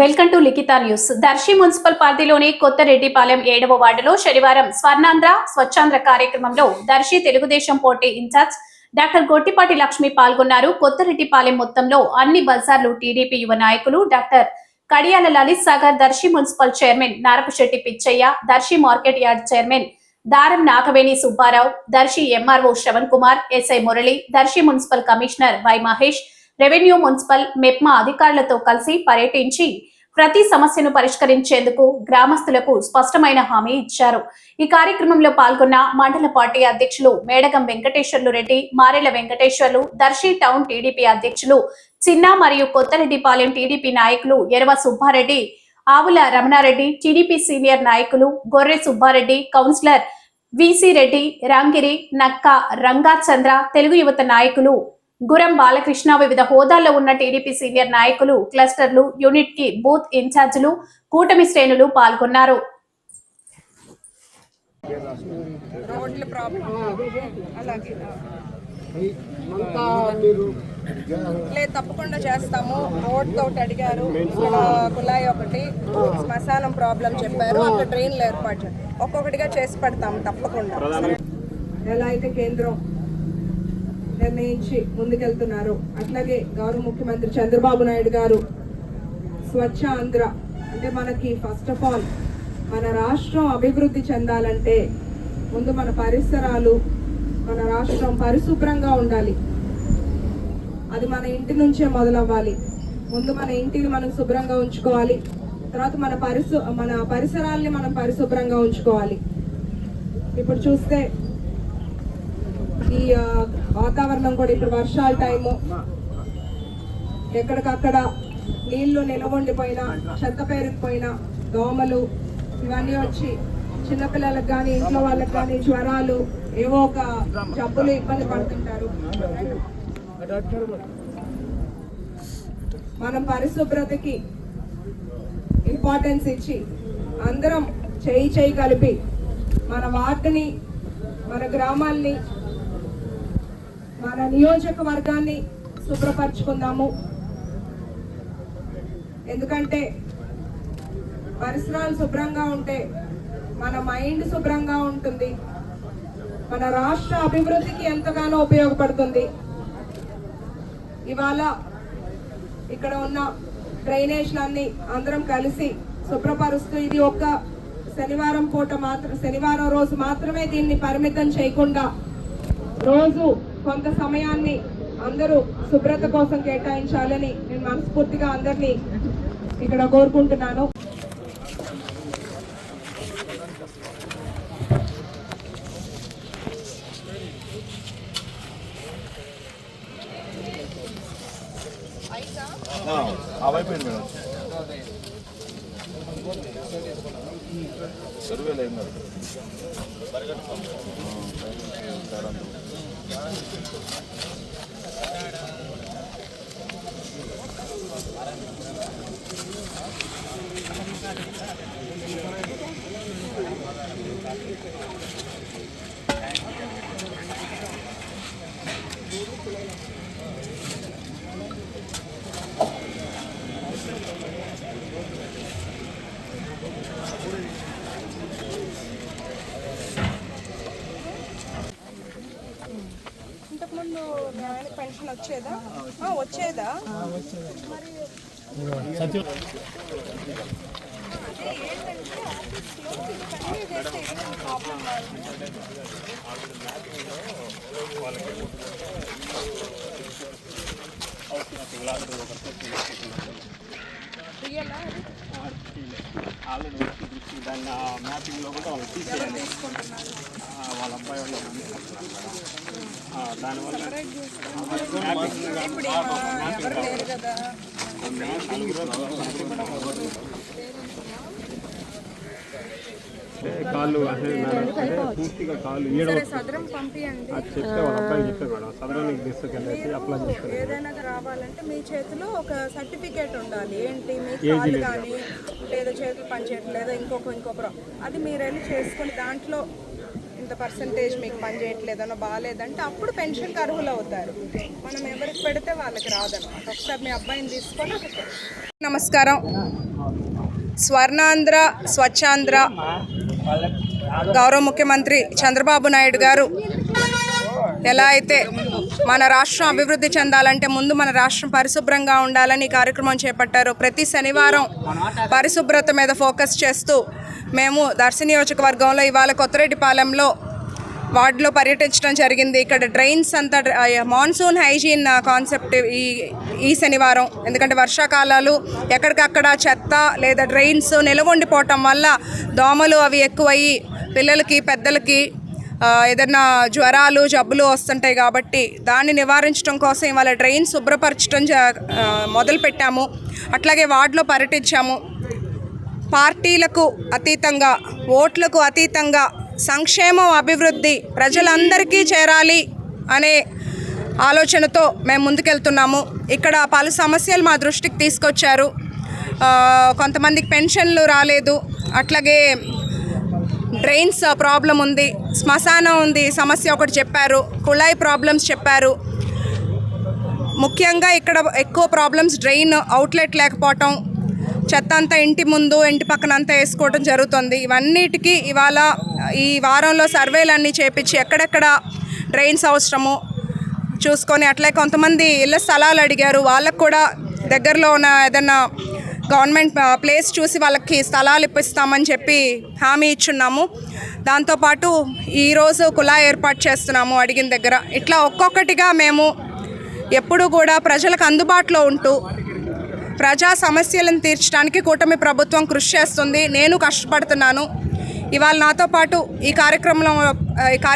Welcome to Likhitha news. Darsi municipal పరిధిలోని కొత్త రెడ్డిపాలెం ఏడవ వార్డులో శనివారం స్వర్ణాంధ్ర స్వచ్ఛాంధ్ర కార్యక్రమంలో దర్శి తెలుగుదేశం పోటీ ఇన్ఛార్జ్ డాక్టర్ గొట్టిపాటి లక్ష్మి పాల్గొన్నారు. కొత్త రెడ్డిపాలెం మొత్తంలో అన్ని బజార్లు టీడీపీ యువ నాయకులు doctor Kadiyala Lalith Sagar Darsi municipal chairman Narapasetti Pichaiah Darsi market yard chairman Daram Nagaveni Subbarao Darsi MRO Sravan Kumar SI Murali Darsi municipal commissioner Y Mahesh revenue municipal MEPMA అధికారులతో కలిసి పర్యటించి ప్రతి సమస్యను పరిష్కరించేందుకు గ్రామస్తులకు స్పష్టమైన హామీ ఇచ్చారు. ఈ కార్యక్రమంలో పాల్గొన్న మండల పార్టీ అధ్యక్షులు మేడగం వెంకటేశ్వర్లు రెడ్డి మారెల వెంకటేశ్వర్లు దర్శి టౌన్ టీడీపీ అధ్యక్షులు చిన్న మరియు కొత్తరెడ్డిపాలెం టీడీపీ నాయకులు ఎరవ సుబ్బారెడ్డి ఆవుల రమణారెడ్డి టీడీపీ సీనియర్ నాయకులు గొర్రె సుబ్బారెడ్డి కౌన్సిలర్ విసి రెడ్డి రంగిరి నక్క రంగాచంద్ర తెలుగు యువత నాయకులు గురం బాలకృష్ణ వివిధ హోదాల్లో ఉన్న టీడీపీ సీనియర్ నాయకులు క్లస్టర్లు యూనిట్కి బూత్ ఇన్ఛార్జీలు కూటమి శ్రేణులు పాల్గొన్నారు. లేదు తప్పకుండా చేస్తాము. రోడ్ ఒకటి అడిగారు. ఇక్కడ కుళాయి ఒకటి శ్మశానం ప్రాబ్లం చెప్పారు. అక్కడ ట్రైన్లు ఏర్పాటు. ఒక్కొక్కటిగా చేసి పెడతాము తప్పకుండా. ఎలా అయితే కేంద్రం నిర్ణయించి ముందుకెళ్తున్నారు. అట్లాగే గౌరవ ముఖ్యమంత్రి చంద్రబాబు నాయుడు గారు స్వచ్ఛ ఆంధ్ర అంటే మనకి ఫస్ట్ ఆఫ్ ఆల్ మన రాష్ట్రం అభివృద్ధి చెందాలంటే ముందు మన పరిసరాలు మన రాష్ట్రం పరిశుభ్రంగా ఉండాలి. అది మన ఇంటి నుంచే మొదలవ్వాలి. ముందు మన ఇంటిని మనం శుభ్రంగా ఉంచుకోవాలి. తర్వాత మన పరిశు మన పరిసరాల్ని మనం పరిశుభ్రంగా ఉంచుకోవాలి. ఇప్పుడు చూస్తే ఈ వాతావరణం కూడా ఇప్పుడు వర్షాల టైము. ఎక్కడికక్కడ నీళ్ళు నిలవండిపోయినా చెత్త పేరుకుపోయినా దోమలు ఇవన్నీ వచ్చి చిన్నపిల్లలకు కానీ ఇంట్లో వాళ్ళకి కానీ జ్వరాలు ఏవో ఒక జబ్బులు ఇబ్బంది పడుతుంటారు. మనం పరిశుభ్రతకి ఇంపార్టెన్స్ ఇచ్చి అందరం చేయి చేయి కలిపి మన వార్డుని మన గ్రామాల్ని మన నియోజకవర్గాన్ని శుభ్రపరచుకుందాము. ఎందుకంటే పరిసరాలు శుభ్రంగా ఉంటే మన మైండ్ శుభ్రంగా ఉంటుంది. మన రాష్ట్ర అభివృద్ధికి ఎంతగానో ఉపయోగపడుతుంది. ఇవాళ ఇక్కడ ఉన్న డ్రైనేజ్లన్నీ అందరం కలిసి శుభ్రపరుస్తూ ఇది ఒక్క శనివారం పూట మాత్రం శనివారం రోజు మాత్రమే దీన్ని పరిమితం చేయకుండా రోజు కొంత సమయాన్ని అందరూ శుభ్రత కోసం కేటాయించాలని నేను మనస్ఫూర్తిగా అందరినీ ఇక్కడ కోరుకుంటున్నాను. సర్వేలు ఏం Thank you. ముందు పెన్షన్ వచ్చేదా? వచ్చేదా? వాళ్ళకి దాన్ని మ్యాపింగ్లో కూడా వాళ్ళు తీసేయాలి. ఆ, వాళ్ళ అబ్బాయి వాళ్ళు. ఆ, దానివల్ల మ్యాపింగ్ ఇప్పుడు ఎవరు కాళ్ళు పూర్తిగా కాళ్ళు ఏడవ అది చెప్తే వాళ్ళ అబ్బాయి చెప్పారు మేడం సదరానికి తీసుకెళ్ళేసి అప్లై చేస్తారు ఏదైనా రావాలంటే మీ చేతిలో ఒక సర్టిఫికేట్ ఉండాలి. ఏంటి? మీ కాళ్ళు కానీ లేదా చేతులు పనిచేయట్లేదు ఇంకొక ఇంకో ప్రా అది మీరు వెళ్ళి చేసుకొని దాంట్లో ఇంత పర్సంటేజ్ మీకు పని చేయట్లేదనో బాగాలేదంటే అప్పుడు పెన్షన్కి అర్హులు అవుతారు. మనం ఎవరికి పెడితే వాళ్ళకి రాదనమాట ఒకసారి మీ అబ్బాయిని తీసుకొని నమస్కారం. స్వర్ణాంధ్ర స్వచ్ఛాంధ్ర. గౌరవ ముఖ్యమంత్రి చంద్రబాబు నాయుడు గారు ఎలా అయితే మన రాష్ట్రం అభివృద్ధి చెందాలంటే ముందు మన రాష్ట్రం పరిశుభ్రంగా ఉండాలని కార్యక్రమం చేపట్టారు. ప్రతి శనివారం పరిశుభ్రత మీద ఫోకస్ చేస్తూ మేము దర్శి నియోజకవర్గంలో ఇవాళ కొత్తరెడ్డిపాలెంలో వార్డులో పర్యటించడం జరిగింది. ఇక్కడ డ్రైన్స్ అంతా మాన్సూన్ హైజీన్ కాన్సెప్ట్ ఈ ఈ శనివారం. ఎందుకంటే వర్షాకాలాలు ఎక్కడికక్కడ చెత్త లేదా డ్రైన్స్ నిలవండిపోవటం వల్ల దోమలు అవి ఎక్కువయ్యి పిల్లలకి పెద్దలకి ఏదైనా జ్వరాలు జబ్బులు వస్తుంటాయి కాబట్టి దాన్ని నివారించడం కోసం ఇవాళ డ్రైన్ శుభ్రపరచడం జ ఆ, మొదలుపెట్టాము. అట్లాగే వార్డులో పర్యటించాము. పార్టీలకు అతీతంగా ఓట్లకు అతీతంగా సంక్షేమం అభివృద్ధి ప్రజలందరికీ చేరాలి అనే ఆలోచనతో మేము ముందుకెళ్తున్నాము. ఇక్కడ పలు సమస్యలు మా దృష్టికి తీసుకొచ్చారు. కొంతమందికి పెన్షన్లు రాలేదు. అట్లాగే డ్రైన్స్ ప్రాబ్లం ఉంది శ్మశానం ఉంది సమస్య ఒకటి చెప్పారు కుళాయి ప్రాబ్లమ్స్ చెప్పారు. ముఖ్యంగా ఇక్కడ ఎక్కువ ప్రాబ్లమ్స్ డ్రైన్ అవుట్లెట్ లేకపోవటం చెత్త అంతా ఇంటి ముందు ఇంటి పక్కన అంతా వేసుకోవడం జరుగుతుంది. ఇవన్నిటికీ ఇవాళ ఈ వారంలో సర్వేలన్నీ చేపించి ఎక్కడెక్కడ డ్రైన్స్ అవసరము చూసుకొని అట్లే కొంతమంది ఇళ్ళ స్థలాలు అడిగారు. వాళ్ళకు కూడా దగ్గరలో ఉన్న ఏదన్నా గవర్నమెంట్ ప్లేస్ చూసి వాళ్ళకి స్థలాలు ఇప్పిస్తామని చెప్పి హామీ ఇచ్చున్నాము. దాంతోపాటు ఈరోజు కులా ఏర్పాటు చేస్తున్నాము అడిగిన దగ్గర. ఇట్లా ఒక్కొక్కటిగా మేము ఎప్పుడు కూడా ప్రజలకు అందుబాటులో ఉంటూ ప్రజా సమస్యలను తీర్చడానికి కూటమి ప్రభుత్వం కృషి చేస్తుంది. నేను కష్టపడుతున్నాను. ఇవాళ నాతో పాటు ఈ కార్యక్రమంలో ఈ కార్య